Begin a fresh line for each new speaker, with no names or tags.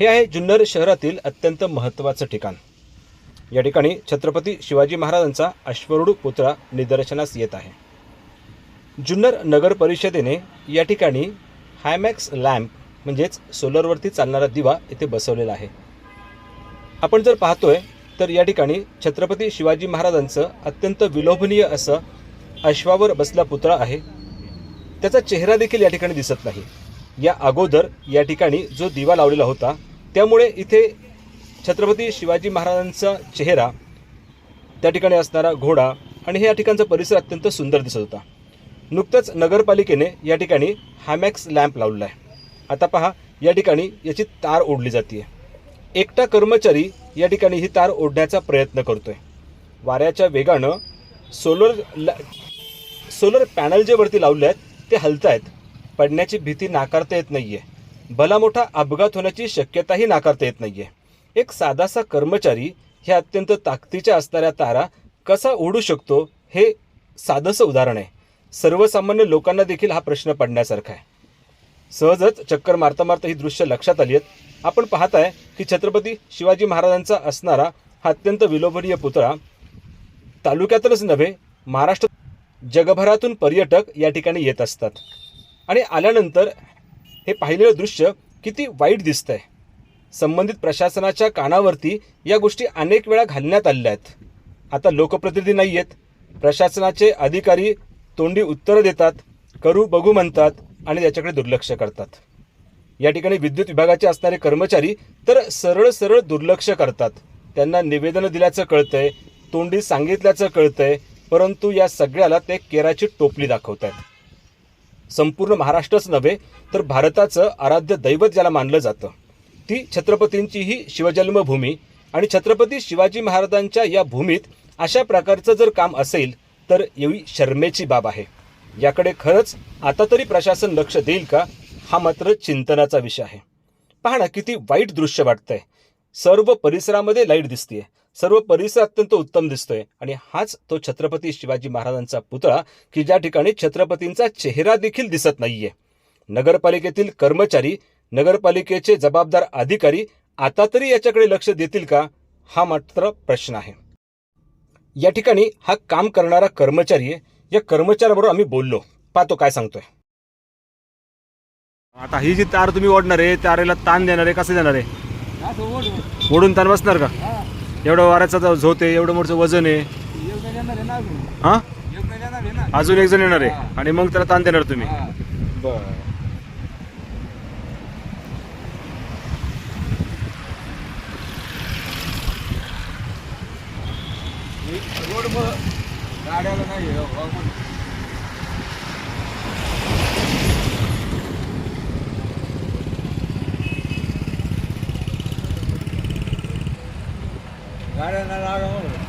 हे आहे जुन्नर शहरातील अत्यंत महत्त्वाचं ठिकाण. या ठिकाणी छत्रपती शिवाजी महाराजांचा अश्वरूढ पुतळा निदर्शनास येत आहे. जुन्नर नगर परिषदेने या ठिकाणी हायमॅक्स लॅम्प म्हणजेच सोलरवरती चालणारा दिवा इथे बसवलेला आहे. आपण जर पाहतोय तर या ठिकाणी छत्रपती शिवाजी महाराजांचं अत्यंत विलोभनीय असं अश्वावर बसला पुतळा आहे. त्याचा चेहरा देखील या ठिकाणी दिसत नाही. या अगोदर या ठिकाणी जो दिवा लावलेला होता त्यामुळे इथे छत्रपती शिवाजी महाराजांचा चेहरा त्या ठिकाणी असणारा घोडा आणि हे या ठिकाणचा परिसर अत्यंत सुंदर दिसत होता. नुकतंच नगरपालिकेने या ठिकाणी हॅमॅक्स लॅम्प लावलेला आहे. आता पहा या ठिकाणी याची तार ओढली जाते एकटा कर्मचारी या ठिकाणी ही तार ओढण्याचा प्रयत्न करतोय. वाऱ्याच्या वेगानं सोलर ला सोलर पॅनल जे वरती लावले आहेत ते हलत आहेत पडण्याची भीती नाकारता येत नाही आहे भला मोठा अपघात होण्याची शक्यताही नाकारता येत नाही आहे एक साधासा कर्मचारी हे अत्यंत ताकदीच्या असणाऱ्या तारा कसा ओढू शकतो हे साधंसं उदाहरण आहे. सर्वसामान्य लोकांना देखील हा प्रश्न पडण्यासारखा आहे. सहजच चक्कर मारता मारता ही दृश्य लक्षात आली आहेत. आपण पाहताय की छत्रपती शिवाजी महाराजांचा असणारा हा अत्यंत विलोभनीय पुतळा तालुक्यातच नव्हे महाराष्ट्र जगभरातून पर्यटक या ठिकाणी येत असतात. आणि आल्यानंतर हे पाहिलेलं दृश्य किती वाईट दिसतं आहे संबंधित प्रशासनाच्या कानावरती या गोष्टी अनेक वेळा घालण्यात आलेल्या आहेत. आता लोकप्रतिनिधी नाही आहेत. प्रशासनाचे अधिकारी तोंडी उत्तरं देतात करू बघू म्हणतात आणि त्याच्याकडे दुर्लक्ष करतात. या ठिकाणी विद्युत विभागाचे असणारे कर्मचारी तर सरळ सरळ दुर्लक्ष करतात. त्यांना निवेदनं दिल्याचं कळतंय तोंडी सांगितल्याचं कळतंय परंतु या सगळ्याला ते केराची टोपली दाखवत आहेत संपूर्ण महाराष्ट्रच नव्हे तर भारताचं आराध्य दैवत ज्याला मानलं जातं ती छत्रपतींची ही शिवजन्मभूमी. आणि छत्रपती शिवाजी महाराजांच्या या भूमीत अशा प्रकारचं जर काम असेल तर एवढी शर्मेची बाब आहे. याकडे खरंच आता तरी प्रशासन लक्ष देईल का हा मात्र चिंतनाचा विषय आहे. पहा किती वाईट दृश्य वाटतंय. सर्व परिसरामध्ये लाइट दिसतीये. सर्व परिसर अत्यंत उत्तम दिसतोय. आणि हाच तो छत्रपती शिवाजी महाराजांचा पुतळा की ज्या ठिकाणी छत्रपतींचा चेहरा देखील दिसत नाहीये. नगरपालिकेतील कर्मचारी नगरपालिकेचे जबाबदार अधिकारी आता तरी याच्याकडे लक्ष देतील का? हा मात्र प्रश्न आहे. या ठिकाणी हा काम करणारा कर्मचारी आहे. या कर्मचाऱ्याबरोबर आम्ही बोललो. पाहतो काय सांगतोय. आता ही जी तार तुम्ही ओढणार आहे तारेला ताण देणार आहे कसं देणार आहे? ओढून ताण बसणार का? एवढं वाऱ्याचा जो झोत आहे एवढं मोठं वजन आहे. हा? अजून एक जण येणार आहे. आणि मग त्याला ताण देणार तुम्ही. बरं.
रोड गाड्याला नाही ગાડીના લાગે